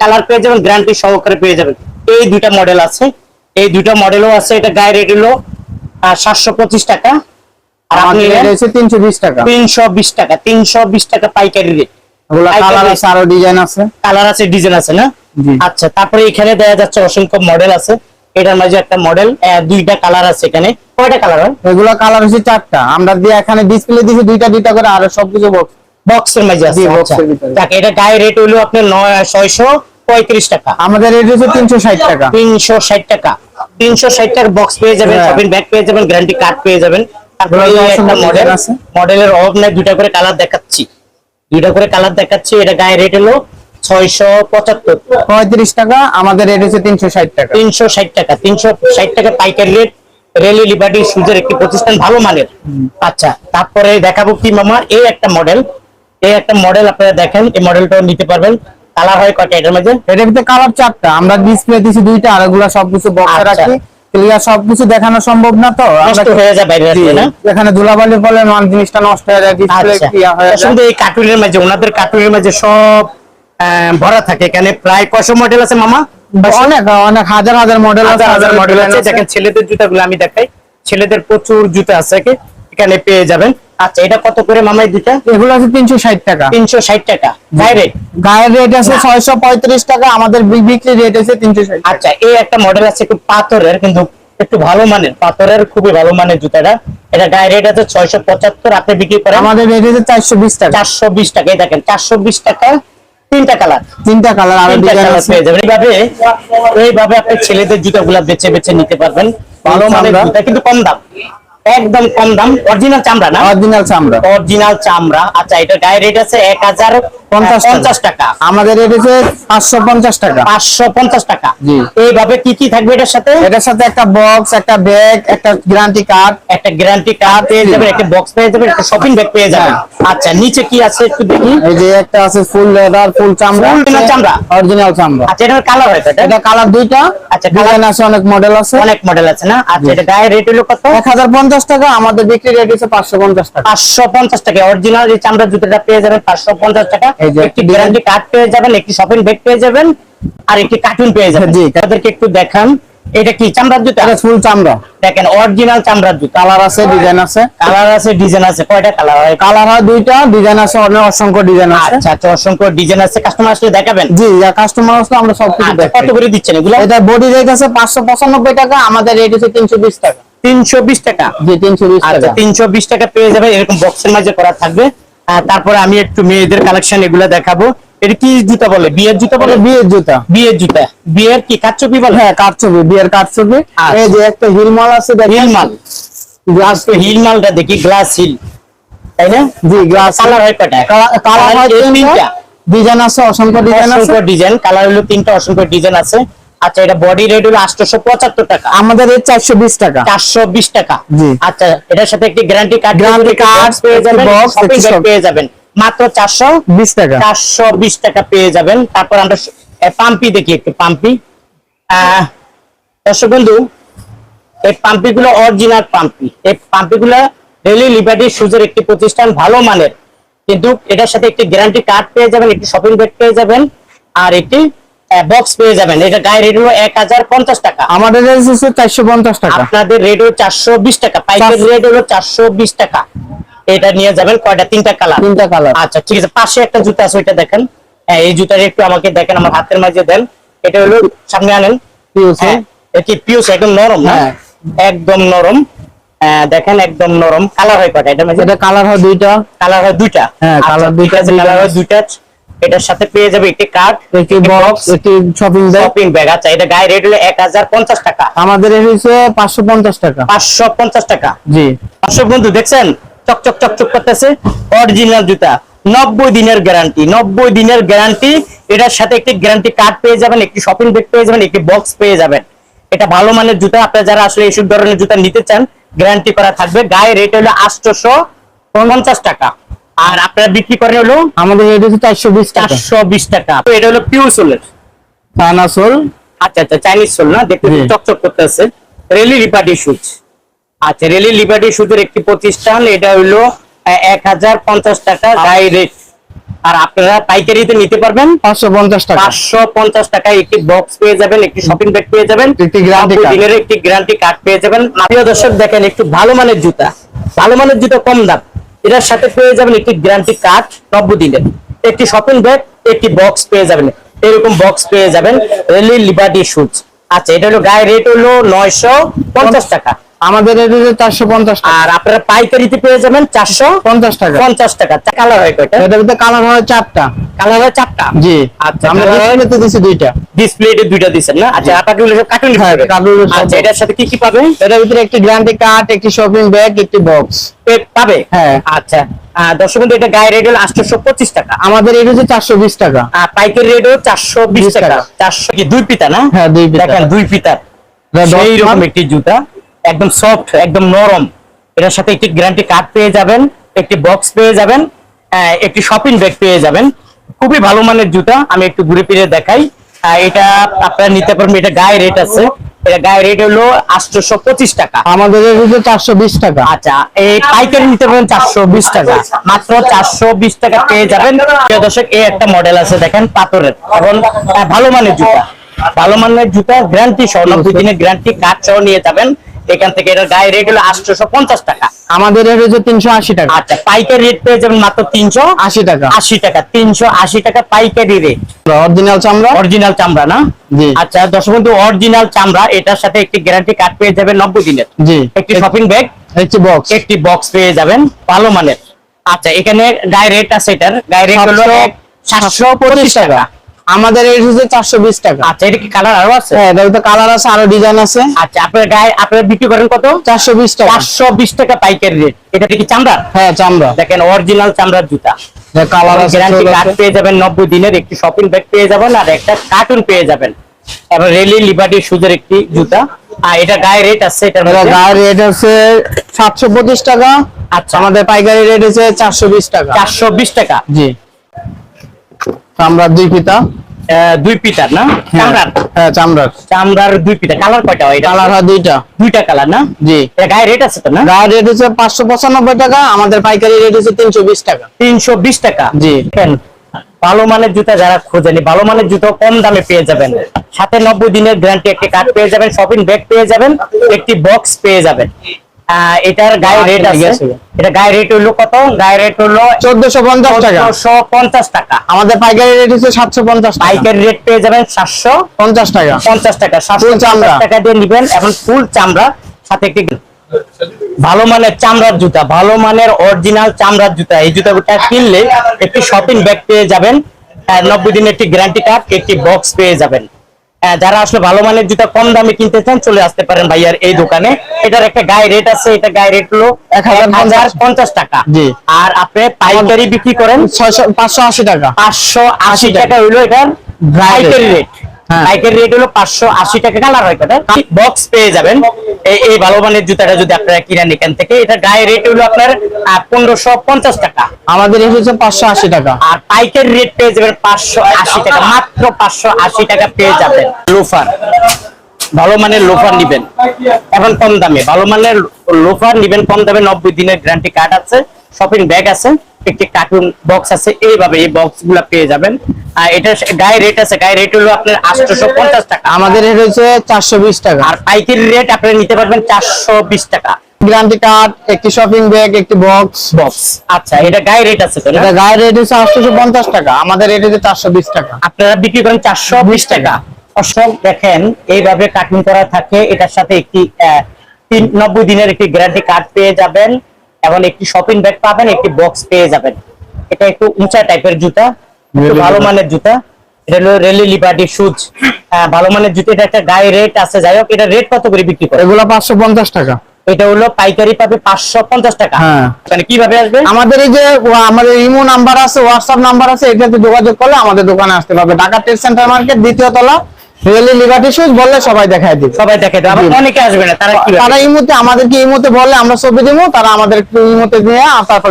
Colour পেয়ে যাবেন guarantee সহকারে পেয়ে যাবেন। এই দুইটা মডেল আছে। এই দুইটা মডেলও আছে এটা গায়ে রেট হলো সাতশো পঁচিশ টাকা। আর আপনি তিনশো বিশ টাকা। তিনশো বিশ টাকা তিনশো বিশ টাকা পাইকারি রেট কালার আছে আরও ডিজাইন আছে। কালার আছে ডিজাইন আছে না? আচ্ছা তারপরে এখানে দেখা যাচ্ছে অসংখ্য মডেল আছে। এটার মাঝে একটা মডেল দুইটা কালার আছে এখানে। কয়টা কালার হয়? এগুলো কালার হচ্ছে চারটা। আমরা দিয়ে এখানে ডিসপ্লে দিছি দুইটা দুইটা করে আরও সবকিছু box। বক্সের মাঝে আছে আচ্ছা। এটা গায়ে রেট হলো আপনার নয় ছয়শো পঁয়ত্রিশ টাকা। আমাদের রেট হচ্ছে তিনশো ষাট টাকা। তিনশো ষাট টাকা। তিনশো ষাট টাকার বক্স পেয়ে যাবেন। শপিং ব্যাগ পেয়ে যাবেন গ্যারান্টি কার্ড পেয়ে যাবেন। তারপরে একটা মডেল আছে। মডেলের অভাব নাই দুইটা করে কালার দেখাচ্ছি। দুইটা করে কালার দেখাচ্ছি এটা গায়ে রেট হলো ছয়শো পঁচাত্তর। পঁয়ত্রিশ টাকা আমাদের রেট হচ্ছে তিনশো ষাট টাকা। তিনশো ষাট টাকা তিনশো ষাট টাকা পাইকারি রেট রেলি লিবার্টি সুজের একটি প্রতিষ্ঠান ভালো মানের। আচ্ছা তারপরে দেখাবো কি মামা এই একটা মডেল এই একটা মডেল আপনারা দেখেন এই মডেলটাও নিতে পারবেন। কালার হয় কয়টা এটার মধ্যে? এটার ভিতরে কালার চারটা। আমরা ডিসপ্লে দিছি দুইটা আর এগুলা সবকিছু বক্সে আচ্ছা। রাখি। ক্লিয়ার সবকিছু দেখানো সম্ভব না তো? নষ্ট হয়ে যায় বাইরে না? এখানে ধুলাবালি ফলে মাল জিনিসটা নষ্ট হয়ে যায় ডিসপ্লে আচ্ছা। হয়ে যায়। আসলে এই কার্টুনের মাঝে ওনাদের কার্টুনের মাঝে সব ভরা থাকে। এখানে প্রায় কয়শো মডেল আছে মামা? অনেক অনেক হাজার হাজার মডেল আছে হাজার মডেল আছে। দেখেন ছেলেদের জুতাগুলো আমি দেখাই। ছেলেদের প্রচুর জুতা আছে কি এখানে পেয়ে যাবেন। আচ্ছা এটা কত করে মামা এই দুটা এগুলো আছে তিনশো ষাট টাকা। তিনশো ষাট টাকা। ডাইরেক্ট গায়ের রেট আছে না। ছয়শো পঁয়ত্রিশ টাকা আমাদের বিক্রি রেট আছে তিনশো ষাট আচ্ছা এই একটা মডেল আছে একটু পাথরের কিন্তু একটু ভালো মানের। পাথরের খুবই ভালো মানের জুতাটা। এটা গায়ে রেট আছে ছয়শো পঁচাত্তর আপনি বিক্রি করেন। আমাদের রেট আছে চারশো বিশ টাকা। চারশো বিশ টাকা এই দেখেন চারশো বিশ টাকা তিনটা কালার। তিনটা কালার আরও তিনটা কালার পেয়ে যাবেন। এইভাবে এইভাবে আপনি ছেলেদের জুতাগুলা বেছে বেছে নিতে পারবেন। ভালো মানের জুতা কিন্তু কম দাম। একদম কম দাম। অরিজিনাল চামড়া না? অরিজিনাল চামড়া। অরিজিনাল চামড়া। আচ্ছা এটা গায়ে রেট আছে এক হাজার পঞ্চাশ টাকা। পঞ্চাশ টাকা। আমাদের পাঁচশো পঞ্চাশ টাকা। পাঁচশো পঞ্চাশ টাকা। এইভাবে কি কি থাকবে এটার সাথে? এটার সাথে একটা বক্স একটা ব্যাগ একটা গ্যারান্টি কার্ড একটা গ্যারান্টি কার্ড পেয়ে যাবেন একটা বক্স পেয়ে যাবেন একটা শপিং ব্যাগ পেয়ে যাবেন। আচ্ছা নিচে কি আছে একটু দেখি? এই যে একটা আছে ফুল লেদার ফুল চামড়া। চামড়া? অরিজিনাল চামড়া। আচ্ছা এটার কালার হয় এটা? কালার দুইটা। আচ্ছা, ডিজাইন আছে অনেক মডেল আছে। অনেক মডেল আছে না? আচ্ছা এটা গায়ে রেট হলো কত? এক হাজার পঞ্চাশ টাকা আমাদের বিক্রি রেট হচ্ছে পাঁচশো পঞ্চাশ টাকা। পাঁচশো পঞ্চাশ টাকা। অরিজিনাল এই চামড়ার জুতোটা পেয়ে যাবেন পাঁচশো পঞ্চাশ টাকা। এই যে একটি গ্যারান্টি কার্ড পেয়ে যাবেন একটি শপিং ব্যাগ পেয়ে যাবেন আর একটি কার্টুন পেয়ে যাবেন। জি। তাদেরকে একটু দেখান। এটা কি চামড়ার জুতা? এটা ফুল চামড়া। দেখেন অরিজিনাল চামড়ার জুতা। কালার আছে ডিজাইন আছে। কালার আছে ডিজাইন আছে। কয়টা কালার হয়? কালার হয় দুইটা ডিজাইন আছে অনেক অসংখ্য ডিজাইন আছে। আচ্ছা আচ্ছা অসংখ্য ডিজাইন আছে। কাস্টমার আসলে দেখাবেন? জি কাস্টমার আসলে আমরা সবকিছু আচ্ছা, দেখাই কত করে দিচ্ছেন এগুলো? এটা বডি রেট আছে পাঁচশো পঁচানব্বই টাকা আমাদের রেট হচ্ছে তিনশো বিশ টাকা। তিনশো বিশ টাকা? জি তিনশো বিশ আচ্ছা টাকা। তিনশো বিশ টাকা পেয়ে যাবে এরকম বক্সের মাঝে করা থাকবে। তারপরে আমি একটু মেয়েদের কালেকশন এগুলো দেখাবো। এটা কি জুতা বলে? বিয়ের জুতা বলে? বিয়ের জুতা। বিয়ের জুতা। বিয়ের কি কাচ্চপি বলে? হ্যাঁ কাটছবি বিয়ের কাটছবি আচ্ছা। এই যে একটা হিলমাল আছে দেখেন। হিল মাল গ্লাস তো হিল মালটা দেখি গ্লাস হিল। তাই না? জি গ্লাস কালার হয় কয়টা? কালার হয় তিনটা। তিনটা। ডিজাইন আছে অসংখ্য ডিজাইন আছে। অসংখ্য ডিজাইন কালার হলো তিনটা অসংখ্য ডিজাইন আছে। আচ্ছা এটা বডি রেট হলো আটশোশো পঁচাত্তর টাকা। আমাদের রেট চারশো বিশ টাকা। চারশো বিশ টাকা। জি। আচ্ছা এটার সাথে একটি গ্যারান্টি কার্ড Guarantee card, পেয়ে যাবেন পেয়ে যাবেন। মাত্র চারশো বিশ টাকা। চারশো বিশ টাকা পেয়ে যাবেন। তারপর আমরা পাম্পি দেখি একটু পাম্পি দর্শক বন্ধু এই পাম্পি গুলো অরিজিনাল পাম্পি এই পাম্পি গুলো রেলি লিবার্টি সুজের একটি প্রতিষ্ঠান ভালো মানের। কিন্তু এটার সাথে একটি গ্যারান্টি কার্ড পেয়ে যাবেন একটি শপিং ব্যাগ পেয়ে যাবেন আর একটি বক্স পেয়ে যাবেন। এটা গায়ে রেট হলো এক হাজার পঞ্চাশ টাকা। আমাদের চারশো পঞ্চাশ টাকা। আপনাদের রেট হলো চারশো বিশ টাকা। পাইকারি চারশো- রেট হলো চারশো বিশ টাকা। এটা নিয়ে যাবেন কয়টা? তিনটা কালার তিনটা কালার আচ্ছা ঠিক আছে। পাশে একটা জুতা আছে ওইটা দেখেন। হ্যাঁ এই জুতাটা একটু আমাকে দেখেন আমার হাতের মাঝে দেন। এটা হলো সামনে আনেন। হ্যাঁ এটি পিউস একদম নরম না? হ্যাঁ। একদম নরম। দেখেন একদম নরম। কালার হয় কয়টা? এটা কালার হয় দুইটা। কালার হয় দুইটা। হ্যাঁ, colour দুইটা, দুইটা। কালার হয় দুইটা। এটার সাথে পেয়ে যাবে একটি কার্ড একটি বক্স একটি শপিং ব্যাগ শপিং ব্যাগ আচ্ছা এটা গায়ে রেট হলো এক হাজার পঞ্চাশ টাকা। আমাদের হচ্ছে পাঁচশো পঞ্চাশ টাকা। পাঁচশো পঞ্চাশ টাকা। জি। দর্শক বন্ধু দেখছেন? চকচক চকচক করতেছে। অরিজিনাল জুতা। নব্বই দিনের গ্যারান্টি নব্বই দিনের গ্যারান্টি এটার সাথে একটি গ্যারান্টি কার্ড পেয়ে যাবেন একটি শপিং ব্যাগ পেয়ে যাবেন একটি বক্স পেয়ে যাবেন। এটা ভালো মানের জুতা। আপনারা যারা আসলে এইসব ধরনের জুতা নিতে চান গ্যারান্টি করা থাকবে। গায়ে রেট হলো আটশোশো পঞ্চাশ টাকা। আর আপনারা বিক্রি করে হলো আমাদের রেট হচ্ছে চারশো বিশ টাকা। চারশো বিশ টাকা। তো এটা হলো পিউ সোলের চায়না সোল আচ্ছা আচ্ছা চাইনিজ সোল না? দেখতে জি। চকচক করতেছে। রেলি লিবার্টি শুজ আচ্ছা রেলি লিবার্টি শুজের একটি প্রতিষ্ঠান এটা হলো এক হাজার পঞ্চাশ টাকা গায়ে রেট আর আপনারা পাইকারিতে নিতে পারবেন। পাঁচশো পঞ্চাশ টাকা। পাঁচশো পঞ্চাশ টাকায় একটি বক্স পেয়ে যাবেন একটি শপিং ব্যাগ পেয়ে যাবেন। একটি দিনের একটি গ্যারান্টি কার্ড পেয়ে যাবেন। প্রিয় দর্শক দেখেন একটু ভালো মানের জুতা। ভালো মানের জুতা কম দাম। এটার সাথে পেয়ে যাবেন একটি গ্যারান্টি কার্ড নব্বই দিনের। একটি শপিং ব্যাগ একটি বক্স পেয়ে যাবেন। এরকম বক্স পেয়ে যাবেন রেলি লিবার্টি শুজ আচ্ছা এটা হলো গায়ে রেট হলো নয়শো পঞ্চাশ টাকা। আমাদের চারশো পঞ্চাশ টাকা। আর আপনারা পাইকারিতে পেয়ে যাবেন চারশো পঞ্চাশ টাকা। পঞ্চাশ টাকা। কালার হয় কয়টা? কালার হয় চারটা। কালার চারটা জি। আচ্ছা, আমরা ডিসপ্লেতে দিছি দুইটা। ডিসপ্লেতে দুইটা দিচ্ছেন না? আচ্ছা আপনাকে কার্টুন হ্যাঁ, cartoon গুলো সব আচ্ছা এটার সাথে কি কি পাবে? এটার ভিতরে একটি গ্যারান্টি কার্ড একটি শপিং ব্যাগ একটি বক্স পাবে? হ্যাঁ। আচ্ছা। আহ, দর্শক বন্ধু এটা গায়ে রেট হলো পঁচিশ টাকা। আমাদের হচ্ছে চারশো বিশ টাকা। আর পাইকারি রেট হলো চারশো বিশ টাকা। চারশো কি দুই পিতা না? হ্যাঁ, দুই পিতা। দেখেন পিতার। একটি জুতা। একদম সফট একদম নরম। এটার সাথে একটি গ্যারান্টি কার্ড পেয়ে যাবেন একটি বক্স পেয়ে যাবেন একটি শপিং ব্যাগ পেয়ে যাবেন। খুবই ভালো মানের জুতা আমি একটু ঘুরে ফিরে দেখাই। এটা আপনারা নিতে পারবেন এটা গায়ে রেট আছে। এটা গায়ে রেট হলো আটশোশো পঁচিশ টাকা। আমাদের চারশো বিশ টাকা। আচ্ছা এই পাইকারি নিতে পারেন চারশো বিশ টাকা। মাত্র চারশো বিশ টাকা পেয়ে যাবেন। প্রিয় দর্শক এই একটা মডেল আছে দেখেন পাথরের। ভালো মানের জুতা। ভালো মানের জুতা গ্যারান্টি সহ নব্বই দিনের গ্যারান্টি কার্ড সহ নিয়ে যাবেন। এখান থেকে এটার গায়ে রেট হলো পঞ্চাশ টাকা। আমাদের এটা হচ্ছে তিনশো আশি টাকা। আচ্ছা পাইকারি রেট পেয়ে যাবেন মাত্র তিনশো আশি টাকা। আশি টাকা। তিনশো আশি টাকা পাইকারি রেট অরিজিনাল চামড়া? অরিজিনাল চামড়া না? জি। আচ্ছা দর্শক বন্ধু অরিজিনাল চামড়া এটার সাথে একটি গ্যারান্টি কার্ড পেয়ে যাবেন নব্বই দিনের। জি। একটি শপিং ব্যাগ একটি বক্স একটি বক্স পেয়ে যাবেন ভালো মানের। আচ্ছা এখানে গায়ে রেট আছে এটার। গায়ে রেট হলো সাতশো পঁচিশ টাকা। আমাদের এটা হচ্ছে চারশো বিশ টাকা। আচ্ছা এটা কি কালার আরও আছে? হ্যাঁ এটার কালার আছে আরও ডিজাইন আছে। আচ্ছা আপনার গায়ে আপনারা বিক্রি করেন কত? চারশো বিশ টাকা। চারশো বিশ টাকা পাইকারি রেট এটা কি চামড়া? হ্যাঁ চামড়া। দেখেন অরিজিনাল চামড়ার জুতা। কালার আছে কার্ড পেয়ে যাবেন নব্বই দিনের একটি শপিং ব্যাগ পেয়ে যাবেন আর একটা কার্টুন পেয়ে যাবেন। এবার রেলি লিবার্টি সুজের একটি জুতা। আর এটা গায়ে রেট আছে এটা রেট হচ্ছে সাতশো পঁচিশ টাকা। আচ্ছা। আমাদের পাইকারি রেট হচ্ছে চারশো বিশ টাকা। চারশো বিশ টাকা। জি। চামড়ার দুই পিতা দুই পিটার না? চামড়ার? হ্যাঁ চামড়ার। চামড়ার দুই পিটা কালার কয়টা হয় কালার হয় দুইটা। দুইটা কালার না? জি। এটা গায়ে রেট আছে তো না? গায়ে রেট হচ্ছে পাঁচশো পঁচানব্বই টাকা আমাদের পাইকারি রেট হচ্ছে তিনশো বিশ টাকা। তিনশো বিশ টাকা? জি। ভালো মানের জুতা যারা খোঁজেনি ভালো মানের জুতো কম দামে পেয়ে যাবেন। সাথে নব্বই দিনের গ্যারান্টি একটি কার্ড পেয়ে যাবেন শপিং ব্যাগ পেয়ে যাবেন একটি বক্স পেয়ে যাবেন। এটার গায়ে রেট আছে। আছে। এটা গায়ে রেট হলো কত? গায়ে রেট হলো চোদ্দশো পঞ্চাশ টাকা। চোদ্দশো পঞ্চাশ টাকা। আমাদের পাইকারি রেট হচ্ছে সাতশো পঞ্চাশ টাকা। পাইকারি রেট পেয়ে যাবেন সাতশো পঞ্চাশ টাকা। পঞ্চাশ টাকা। সাতশো Full চামড়া। পঞ্চাশ টাকা দিয়ে নিবেন। এখন ফুল চামড়া সাথে একটি ভালো মানের চামড়ার জুতা। ভালো মানের অরিজিনাল চামড়ার জুতা। এই জুতাটা কিনলে একটি শপিং ব্যাগ পেয়ে যাবেন। আহ, নব্বই দিনের একটি গ্যারান্টি কার্ড একটি বক্স পেয়ে যাবেন। যারা আসলে ভালো মানের জুতা কম দামে কিনতে চান চলে আসতে পারেন ভাইয়ার এই দোকানে। এটার একটা গায়ে রেট আছে এটা গায়ে রেট হলো এক হাজার পঞ্চাশ। টাকা। আর আপনি পাইকারি বিক্রি করেন ছয়শো পাঁচশো আশি টাকা। পাঁচশো আশি টাকা। হইল এটার পাইকারি রেট হ্যাঁ। পাইকারি রেট হলো পাঁচশো আশি টাকা কালার হয় কটা বক্স পেয়ে যাবেন। এই ভালো মানের জুতাটা যদি আপনারা কিনেন এখান থেকে এটা গায়ে রেট হলো আপনার পনেরোশো পঞ্চাশ টাকা। আমাদের হচ্ছে পাঁচশো আশি টাকা। আর পাইকারি রেট পেয়ে যাবেন পাঁচশো আশি টাকা মাত্র পাঁচশো আশি টাকা পেয়ে যাবেন। লোফার ভালো মানের লোফার নিবেন। এখন কম দামে। ভালো মানের লোফার নিবেন কম দামে নব্বই দিনের গ্যারান্টি কার্ড আছে। শপিং ব্যাগ আছে একটি কার্টুন বক্স আছে এইভাবে এই বক্সগুলা পেয়ে যাবেন। আর এটা গায়ে রেট আছে গায়ে রেট হলো আপনার আটশোশো পঞ্চাশ টাকা। আমাদের রেট হচ্ছে চারশো বিশ টাকা। আর পাইকারি রেট আপনারা নিতে পারবেন চারশো বিশ টাকা। গ্যারান্টি কার্ড একটি শপিং ব্যাগ একটি বক্স বক্স আচ্ছা এটা গায়ে রেট আছে তো এটা গায়ের রেট হচ্ছে আটশোশো পঞ্চাশ টাকা আমাদের রেট হচ্ছে চারশো বিশ টাকা। আপনারা বিক্রি করেন চারশো বিশ টাকা। অশোক দেখেন এইভাবে কাটিং করা থাকে এটার সাথে একটি আহ, তিন নব্বই দিনের একটি গ্যারান্টি কার্ড পেয়ে যাবেন। এবং একটি শপিং ব্যাগ পাবেন একটি বক্স পেয়ে যাবেন। এটা একটু উঁচা টাইপের জুতা ভালো মানের জুতা। এটা হলো রেলি লিবার্টি শুজ ভালো মানের জুতা এটা একটা গায়ে রেট আছে। যাই হোক এটা রেট কত করে বিক্রি করে এগুলো পাঁচশো পঞ্চাশ টাকা। এটা হলো পাইকারি পাবে পাঁচশো পঞ্চাশ টাকা। হ্যাঁ। মানে কীভাবে আসবে? আমাদের এই যে আমাদের ইমো নাম্বার আছে হোয়াটসঅ্যাপ নাম্বার আছে এটাতে যোগাযোগ করলে আমাদের দোকানে আসতে পারবে। ঢাকা ট্রেড সেন্টার মার্কেট দ্বিতীয় তলা। রিয়েলি লিবার্টি শুজ বললে সবাই দেখায় দিবে সবাই দেখে দেবে। আবার অনেকে আসবে না তারা কি তারা ইমোতে আমাদেরকে মুহূর্তে বললে আমরা ছবি দেবো তারা আমাদের এই মুহূর্তে দিয়ে আর তারপরে